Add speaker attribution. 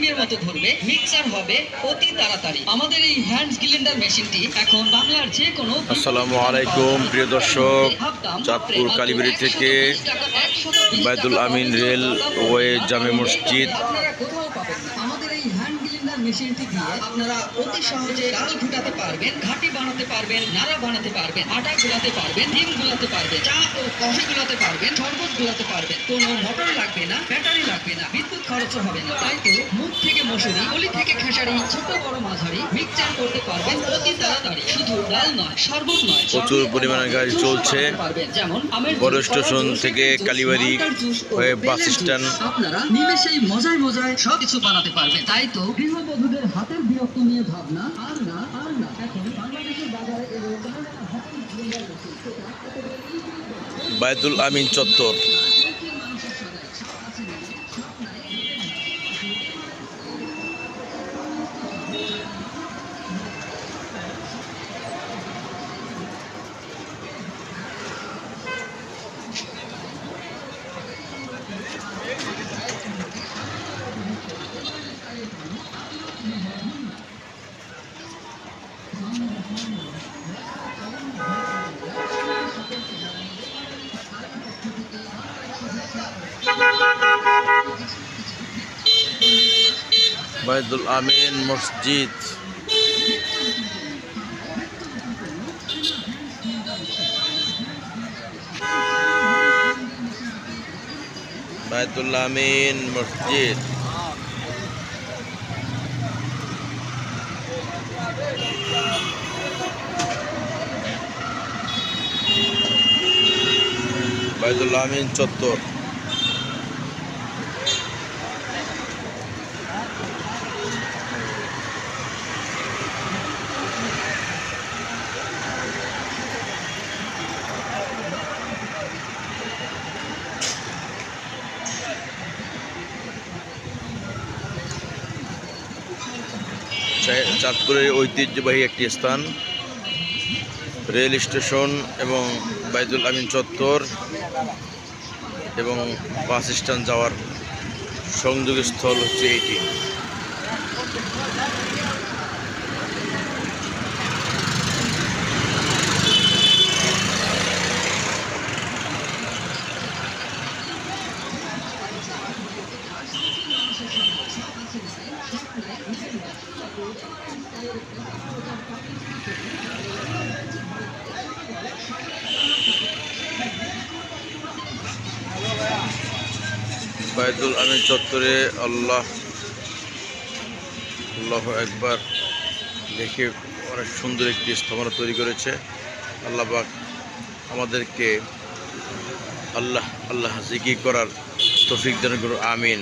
Speaker 1: ডিমের মতো ধরবে মিক্সার হবে অতি তাড়াতাড়ি। আমাদের এই হ্যান্ড গ্লিন্ডার মেশিনটি এখন বাংলার যে কোনো
Speaker 2: আসসালামু আলাইকুম প্রিয় দর্শক চাঁদপুর কালীবাড়ি থেকে বাইদুল আমিন রেল ওয়ে জামে মসজিদ
Speaker 1: আপনারা কোথাও পাবেন না। আমাদের এই হ্যান্ড গ্লিন্ডার মেশিনটি দিয়ে আপনারা অতি সহজে ডাল ঘুটাতে পারবেন ঘাটি বানাতে পারবেন নাড়া বানাতে পারবেন আটা গুলাতে পারবেন ডিম গুলাতে পারবেন চা ও কফি গুলাতে পারবেন শরবত গুলাতে পারবেন। কোনো মোটর লাগবে না ব্যাটারি লাগবে না বিদ্যুৎ খরচও হবে না। তাই তো মুখ থেকে মশুরি গলি থেকে খেসারি ছোট বড় মাঝারি মিক্সচার করতে পারবেন অতি তাড়াতাড়ি। শুধু ডাল নয় শরবত নয়
Speaker 2: প্রচুর পরিমাণে গাড়ি চলছে।
Speaker 1: পারবেন। যেমন
Speaker 2: বড় স্টেশন থেকে কালীবাড়ি হয়ে বাস স্ট্যান্ড।
Speaker 1: আপনারা নিমেষেই মজায় মজায় সবকিছু বানাতে পারবেন। তাই তো গৃহবধূদের হাতের বিরক্ত নিয়ে ভাবনা, আর না আর না। এখন বাংলাদেশের বাজারে বায়তুল আমিন হাতের
Speaker 2: বাইতুল আমিন মসজিদ। বাইতুল আমিন মসজিদ। বাইতুল আমিন চত্বর। চাঁদপুরের ঐতিহ্যবাহী একটি স্থান, রেল স্টেশন এবং বাইদুল আমিন চত্বর এবং বাস স্ট্যান্ড যাওয়ার সংযোগস্থল হচ্ছে এটি বাইতুল আমিন চত্বরে আল্লাহ আল্লাহ একবার দেখে অনেক সুন্দর একটি স্থাপনা তৈরি করেছে। আল্লাহ পাক আমাদেরকে আল্লাহ আল্লাহ জিকি করার তফিক দান আমিন।